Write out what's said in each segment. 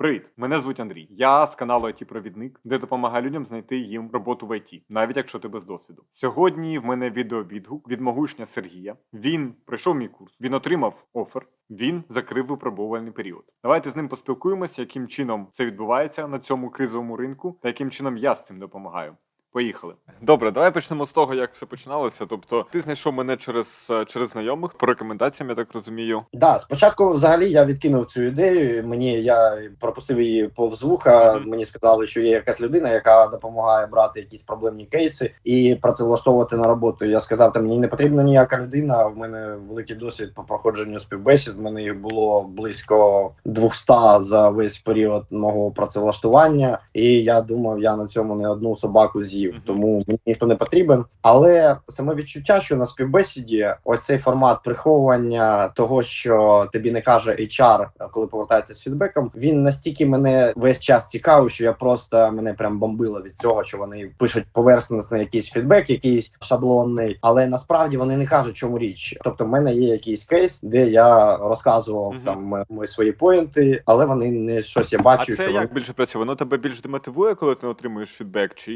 Привіт, мене звуть Андрій. Я з каналу it провідник де допомагаю людям знайти їм роботу в ІТ, навіть якщо ти без досвіду. Сьогодні в мене відеовідгук від могушня Сергія. Він пройшов мій курс, він отримав офер, він закрив випробувальний період. Давайте з ним поспілкуємося, яким чином це відбувається на цьому кризовому ринку, та яким чином я з цим допомагаю. Поїхали. Добре, давай почнемо з того, як все починалося. Тобто, ти знайшов мене через, е, через знайомих по рекомендаціям, я так розумію. Да, спочатку взагалі я відкинув цю ідею. Мені я пропустив її повз вуха. Мгм. Мені сказали, що є якась людина, яка допомагає брати якісь проблемні кейси і працевлаштовувати на роботу. Я сказав, та мені не потрібна ніяка людина. В мене великий досвід по проходженню співбесід. В мене їх було близько 200 за весь період мого працевлаштування. І я думав, я на цьому не одну собаку з'їв. Мгм. Тому мені ніхто не потрібен. Але саме відчуття, що на співбесіді ось цей формат приховування того, що тобі не каже HR, коли повертається з фідбеком, він настільки мене весь час цікавий, що я просто мене прям бомбило від цього, що вони пишуть поверхностний якийсь фідбек, якийсь шаблонний, але насправді вони не кажуть, чому річ. Тобто, в мене є якийсь кейс, де я розказував Мгм. там мої свої поінти, але вони не щось я бачу, а це що як вони... більше працює? Воно тебе більш демотивує, коли ти отримуєш фідбек, чи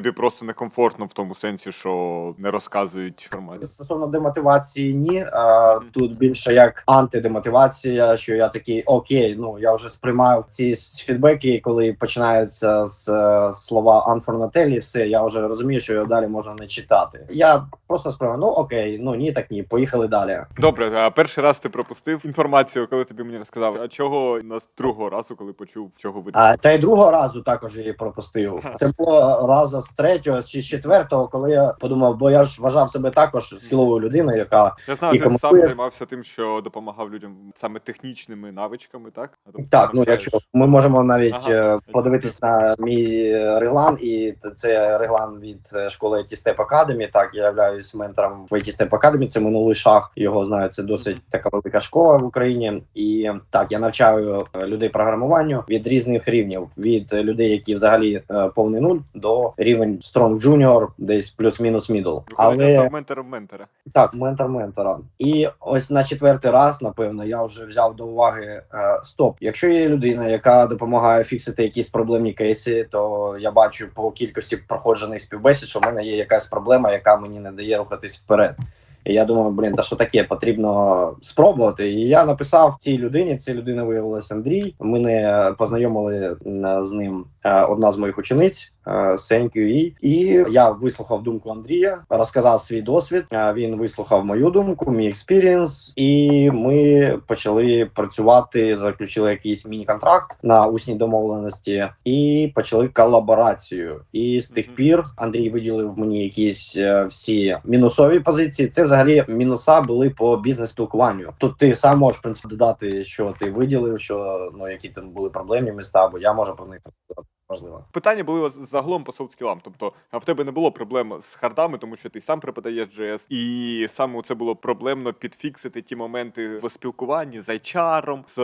тобі просто некомфортно в тому сенсі, що не розказують інформацію? Стосовно демотивації, ні. А, тут більше як антидемотивація, що я такий окей, ну я вже сприймав ці фідбеки, коли починаються з е, слова unfornatelli, все, я вже розумію, що його далі можна не читати. Я просто сприймав, ну окей, ну ні, так ні, поїхали далі. Добре, а перший раз ти пропустив інформацію, коли тобі мені розказав. А чого на другого разу, коли почув, чого ви А та й другого разу також її пропустив. Це було разу з третього чи з четвертого, коли я подумав, бо я ж вважав себе також схиловою людиною, яка я знаю, і ти сам займався тим, що допомагав людям саме технічними навичками, так? Тобто Так, ну якщо ми можемо навіть Ага. е, подивитись на мій реглан, і це реглан від е, школи IT Step Academy. Так, я являюсь ментором в IT Step Academy, Це минулий шаг. Його знаю. Це досить така велика школа в Україні. І так, я навчаю е, людей програмуванню від різних рівнів: від людей, які взагалі повний нуль, до рівень Strong Junior, десь плюс-мінус. Виходить, Але ментором ментора. так, ментор ментора. І ось на четвертий раз, напевно, я вже взяв до уваги е, стоп. Якщо є людина, яка допомагає фіксити якісь проблемні кейси, то я бачу по кількості проходжених співбесід, що в мене є якась проблема, яка мені не дає рухатись вперед. І я думаю, блін, та що таке, потрібно спробувати. І я написав цій людині. Ця людина виявилася Андрій. Мене познайомили з ним е, одна з моїх учениць. Е, Сенькю їй. І я вислухав думку Андрія, розказав свій досвід. е, Він вислухав мою думку, мій експірієнс, і ми почали працювати. Заключили якийсь міні-контракт на усній домовленості і почали колаборацію. І з тих пір Андрій виділив мені якісь е, всі мінусові позиції. Це взагалі мінуса були по бізнес-спілкуванню. Тут ти сам можеш в принципі додати, що ти виділив, що ну які там були проблемні міста, бо я можу про них розказати. Можливо. Питання були загалом по софт-скілам. Тобто, а в тебе не було проблем з хардами, тому що ти сам преподаєш JS, і саме це було проблемно підфіксити ті моменти в спілкуванні з HR, з,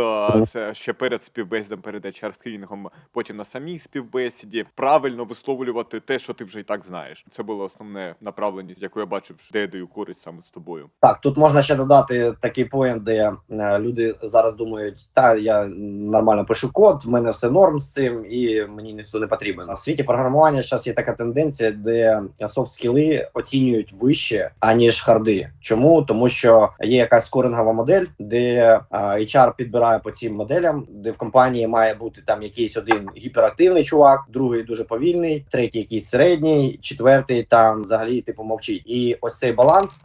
з ще перед співбесідом, перед HR скрінінгом, потім на самій співбесіді. Правильно висловлювати те, що ти вже і так знаєш. Це було основне направленість, яку я бачив, де я даю користь саме з тобою. Так, тут можна ще додати такий поєнт, де е, люди зараз думають, та я нормально пишу код, в мене все норм з цим, і мені ніхто не потрібен. В світі програмування зараз є така тенденція, де софт скіли оцінюють вище аніж харди. Чому? Тому що є якась скорингова модель, де HR підбирає по цим моделям, де в компанії має бути там якийсь один гіперактивний чувак, другий дуже повільний, третій якийсь середній, четвертий там взагалі типу мовчить. І ось цей баланс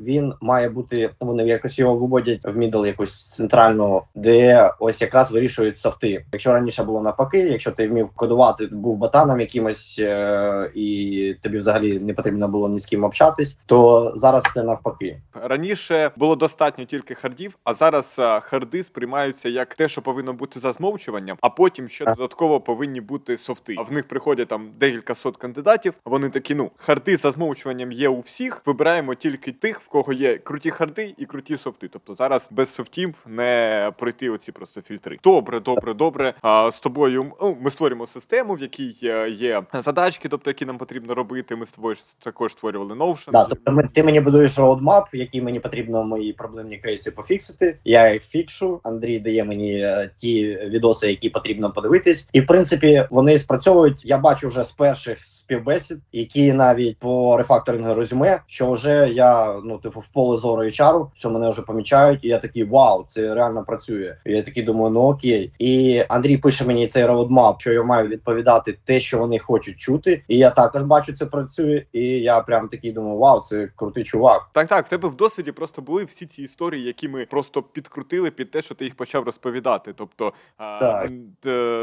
він має бути. Вони якось його виводять в мідл якусь центральну, де ось якраз вирішують софти. Якщо раніше було навпаки, якщо ти вмів кодувати, був ботаном якимось е, і тобі взагалі не потрібно було ні з ким общатись, то зараз це навпаки. Раніше було достатньо тільки хардів, а зараз а, харди сприймаються як те, що повинно бути за змовчуванням, а потім ще Так. додатково повинні бути софти. А в них приходять там декілька сот кандидатів. Вони такі, ну харди за змовчуванням є у всіх. Вибираємо тільки тих, в кого є круті харди і круті софти. Тобто зараз без софтів не пройти оці просто фільтри. Добре, добре, добре. А з тобою ну, ми створюємо систему. Систему, в якій е, є задачки, тобто які нам потрібно робити. Ми з тобою також створювали Notion. Да, тобто ми, ти мені будуєш роудмап, який мені потрібно мої проблемні кейси пофіксити. Я їх фікшу. Андрій дає мені е, ті відоси, які потрібно подивитись. І в принципі вони спрацьовують. Я бачу вже з перших співбесід, які навіть по рефакторингу резюме, що вже я ну типу в поле зору HR, що мене вже помічають, і я такий вау, це реально працює. І я такий думаю, ну окей. І Андрій пише мені цей роудмап, що я маю відповідати те, що вони хочуть чути. І я також бачу, це працює. І я прям такий думаю, вау, це крутий чувак. Так, так, в тебе в досвіді просто були всі ці історії, які ми просто підкрутили під те, що ти їх почав розповідати. Тобто Так.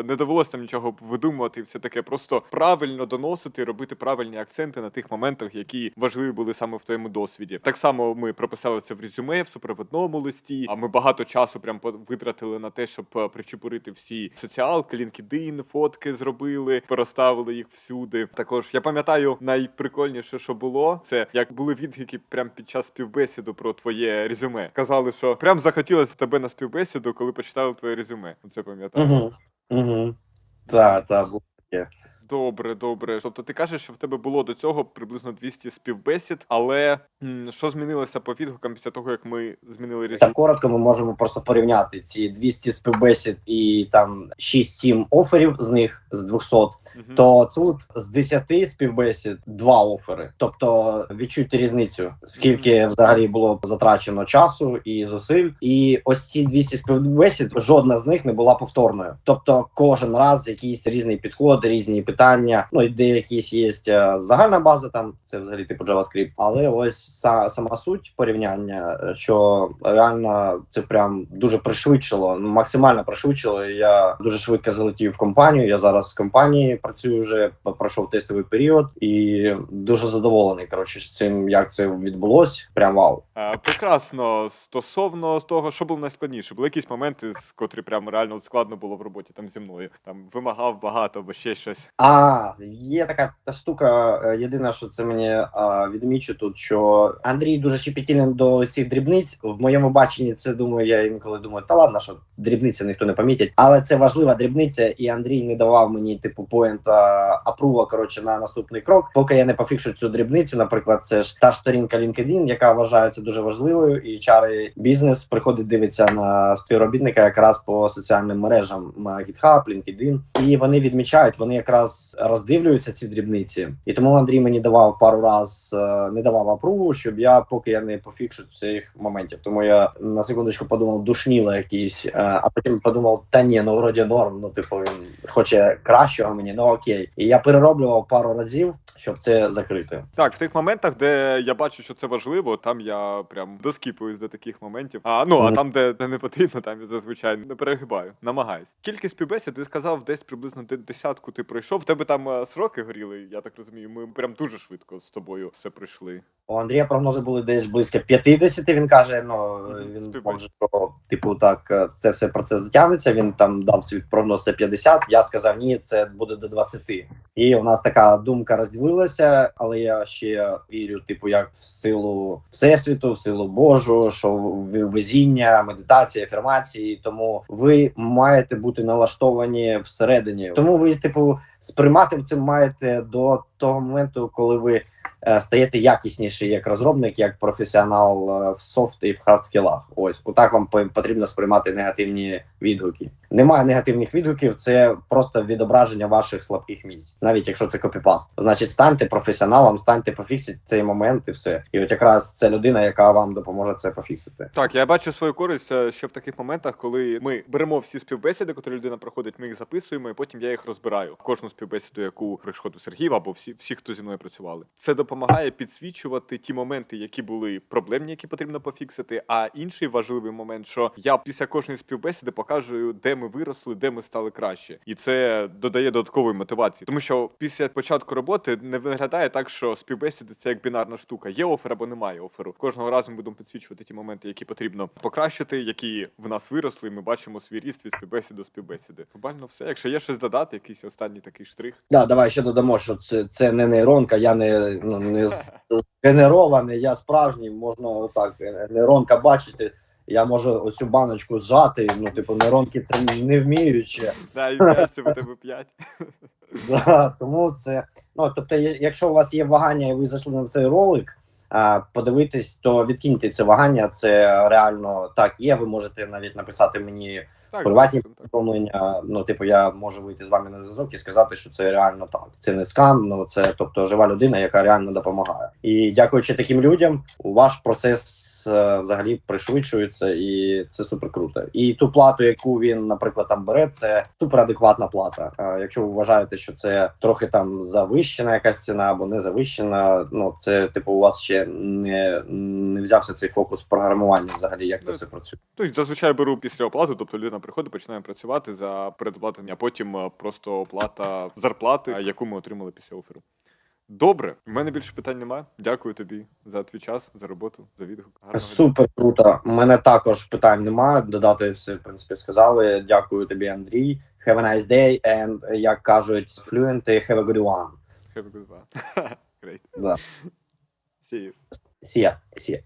не довелося там нічого видумувати, і все таке. Просто правильно доносити, робити правильні акценти на тих моментах, які важливі були саме в твоєму досвіді. Так само ми прописали це в резюме, в супровідному листі. А ми багато часу прям витратили на те, щоб е, причепурити всі соціалки, LinkedIn, фотки зробили, переставили їх всюди. Також я пам'ятаю найприкольніше, що було, це як були відгуки прямо під час співбесіду про твоє резюме. Казали, що прям захотілося тебе на співбесіду, коли почитали твоє резюме. Це пам'ятаю. Угу. Угу. Так, так, було таке. Добре, добре. Тобто ти кажеш, що в тебе було до цього приблизно 200 співбесід, але м, що змінилося по відгукам після того, як ми змінили резюме? Так коротко, ми можемо просто порівняти ці 200 співбесід і там 6-7 оферів з них з 200, Мгм. то тут з 10 співбесід два офери. Тобто відчуйте різницю, скільки взагалі було затрачено часу і зусиль. І ось ці 200 співбесід, жодна з них не була повторною. Тобто, кожен раз якийсь різний підход, різні питання. Ну і де якісь є е, загальна база, там це взагалі типу JavaScript. Але ось са- сама суть порівняння, е, що реально це прям дуже пришвидшило, ну, максимально пришвидшило. Я дуже швидко залетів в компанію. Я зараз в компанії працюю вже пройшов тестовий період і дуже задоволений. Коротше, з цим як це відбулось. Прям вау. Е, Прекрасно. Стосовно того, що було найскладніше, були якісь моменти, з котрі прям реально складно було в роботі там зі мною. Там вимагав багато або ще щось. А є така та штука. е, Єдине, що це мені а, відмічу тут, що Андрій дуже щепетільний до цих дрібниць. В моєму баченні це думаю, я інколи думаю, та ладно, що дрібниця ніхто не помітить, але це важлива дрібниця, і Андрій не давав мені типу поінта апрува. Коротше, на наступний крок. Поки я не пофікшу цю дрібницю, наприклад, це ж та сторінка LinkedIn, яка вважається дуже важливою, і чари бізнес приходить дивиться на співробітника якраз по соціальним мережам GitHub, LinkedIn, і вони відмічають, вони якраз роздивлюються ці дрібниці. І тому Андрій мені давав пару раз е, не давав апруву, щоб я поки я не пофікшу цих моментів. Тому я на секундочку подумав, душніло якийсь, е, а потім подумав, та ні, ну вроді норм. Ну типу він хоче кращого мені, ну окей. І я перероблював пару разів, щоб це закрити. Так, в тих моментах, де я бачу, що це важливо, там я прям доскіпуюсь до таких моментів. А ну а Мгм. там, де, не потрібно, там я зазвичай не перегибаю. Намагаюсь. Кількість співбесід, ти сказав, десь приблизно де- десятку ти пройшов. Тебе там е, сроки горіли, я так розумію. Ми прям дуже швидко з тобою все пройшли. У Андрія прогнози були десь близько 50, Він каже: ну він може, що типу так, е, це все процес затягнеться. Він там дав свій прогноз це 50, Я сказав, ні, це буде до 20. І у нас така думка розділилася, але я ще вірю, типу, як в силу всесвіту, в силу Божу, що везіння, медитація, афірмації. Тому ви маєте бути налаштовані всередині. Тому ви, типу, сприймати це маєте до того моменту, коли ви стаєте якісніші як розробник, як професіонал е, в софт і в хардскілах. Ось отак вам по- потрібно сприймати негативні відгуки. Немає негативних відгуків, це просто відображення ваших слабких місць, навіть якщо це копіпаст. Значить, станьте професіоналом, станьте пофіксіть цей момент і все. І от якраз це людина, яка вам допоможе це пофіксити. Так, я бачу свою користь е, ще в таких моментах, коли ми беремо всі співбесіди, котрі людина проходить, ми їх записуємо, і потім я їх розбираю. Кожну співбесіду, яку приходив Сергій, або всі, всі, хто зі мною працювали. Це допомагає підсвічувати ті моменти, які були проблемні, які потрібно пофіксити. А інший важливий момент, що я після кожної співбесіди покажу, де ми виросли, де ми стали краще, і це додає додаткової мотивації. Тому що після початку роботи не виглядає так, що співбесіди це як бінарна штука. Є офер або немає оферу. Кожного разу ми будемо підсвічувати ті моменти, які потрібно покращити, які в нас виросли. Ми бачимо свій ріст від співбесіди до співбесіди. Глобально все. Якщо є щось додати, якийсь останній такий штрих. Да, давай ще додамо, що це, це не нейронка, я не, ну, не з- генерований, я справжній, можна отак е, нейронка бачити. я можу оцю баночку зжати. Ну, типу, нейронки це не вміють ще. Да, і п'ять, це у тебе п'ять. Да, тому це ну тобто, якщо у вас є вагання, і ви зайшли на цей ролик. Подивитись, то відкиньте це вагання. Це реально так є. Ви можете навіть написати мені Так, приватні так, повідомлення. Ну, типу, я можу вийти з вами на зв'язок і сказати, що це реально так. Це не скам, ну це тобто жива людина, яка реально допомагає. І дякуючи таким людям, ваш процес е, взагалі пришвидшується, і це супер круто. І ту плату, яку він, наприклад, там бере, це супер адекватна плата. Е, Якщо ви вважаєте, що це трохи там завищена якась ціна або не завищена, ну це типу у вас ще не, не взявся цей фокус програмування, взагалі, як це Ну, все працює. Тобто зазвичай беру після оплати, тобто людина приходить, починає працювати за передоплатою, а потім е, просто оплата зарплати, е, яку ми отримали після оферу. Добре, в мене більше питань немає. Дякую тобі за твій час, за роботу, за відгук. Гарного дня. Супер круто. У мене також питань немає. Додати все, в принципі, сказали. Дякую тобі, Андрій. Have a nice day, and, як кажуть, fluent, have a good one. Have a good one. Great. Да. See you. See ya. See ya.